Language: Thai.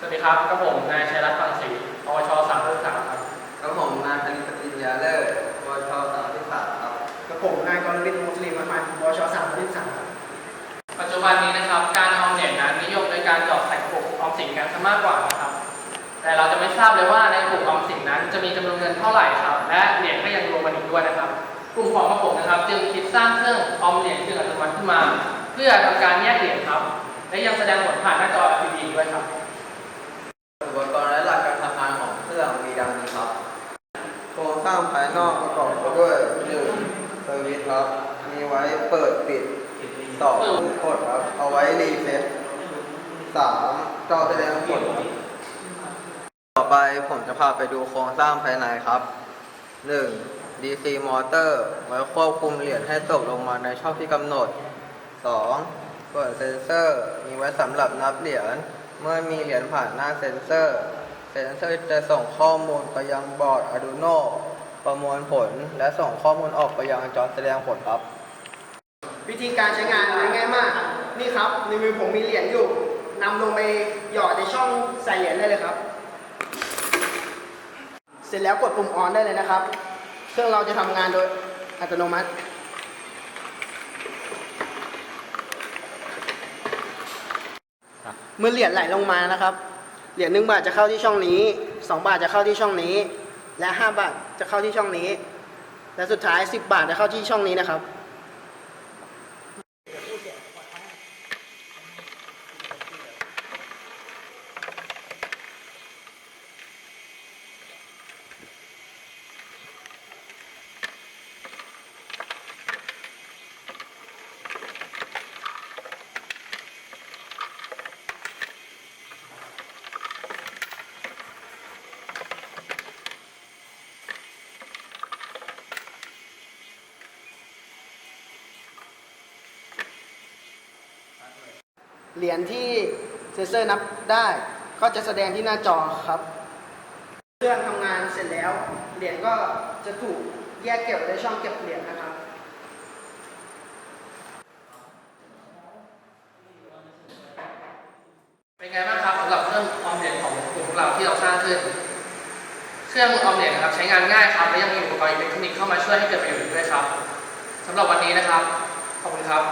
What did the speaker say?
ครับกับผมนายชัยรัตน์ฟังศรีปวชสามรุ่นสามครับกับผมนายธนิตปริญญาเลิศวชสามที่สามครับกับผมนายกรวิทย์มุสลิมอัลมันวชสามที่สามครับปัจจุบันนี้นะครับ การออมเหรียญนั้นนิยมโดยการหยอดใส่กระปุกออมสินกันซะมากกว่านะครับ แต่เราจะไม่ทราบเลยว่าในกระปุกออมสินนั้นจะมีจำนวนเงินเท่าไหร่ครับ และเหรียญก็ยังรวมกันอีกด้วยนะครับ กลุ่มของกระผมนะครับ จึงคิดสร้างเครื่องออมเหรียญซึ่งอัตโนมัติขึ้นมา เพื่อทำการแยกเหรียญครับ และยังแสดงผลผ่านหน้าจอ LED ด้วยครับ อุปกรณ์และหลักการทำงานของเครื่องมีดังนี้ครับ โครง สร้างภายนอกประกอบไปด้วยหนึ่งสวิตครับ มีไว้เปิดปิดสองกดครับ เอาไว้รีเซ็ตสามจอแสดงผลครับต่อไปผมจะพาไปดูโครงสร้างภายในครับหนึ่ง DC มอเตอร์ไว้ควบคุมเหรียญให้ตกลงมาในช่องที่กำหนด 2. เปิดเซนเซอร์มีไว้สำหรับนับเหรียญเมื่อมีเหรียญผ่านหน้าเซนเซอร์ เซนเซอร์จะส่งข้อมูลไปยังบอร์ด Arduino ประมวลผล และส่งข้อมูลออกไปยังจอแสดงผลครับ วิธีการใช้งานง่ายๆมาก นี่ครับในมือผมมีเหรียญอยู่นำลงไปหยอดในช่องใส่เหรียญได้เลยครับ เสร็จแล้วกดปุ่มออนได้เลยนะครับ เครื่องเราจะทำงานโดยอัตโนมัติเมื่อเหรียญไหลลงมานะครับ เหรียญหนึ่งบาทจะเข้าที่ช่องนี้สองบาทจะเข้าที่ช่องนี้ และห้าบาทจะเข้าที่ช่องนี้ และสุดท้ายสิบบาทจะเข้าที่ช่องนี้นะครับ เหรียญที่เซนเซอร์นับได้ก็จะแสดงที่หน้าจอครับ เครื่องทำงานเสร็จแล้ว เหรียญก็จะถูกแยกเก็บไว้ในช่องเก็บเหรียญนะครับเป็นไงบ้างครับสำหรับเครื่องออมเหรียญของกลุ่มเราที่เราสร้างขึ้น เครื่องออมเหรียญนะครับใช้งานง่ายครับและยังมีอุปกรณ์อิเล็กทรอนิกส์เข้ามาช่วยให้เกิดประโยชน์อีกด้วยครับสำหรับวันนี้นะครับ ขอบคุณครับ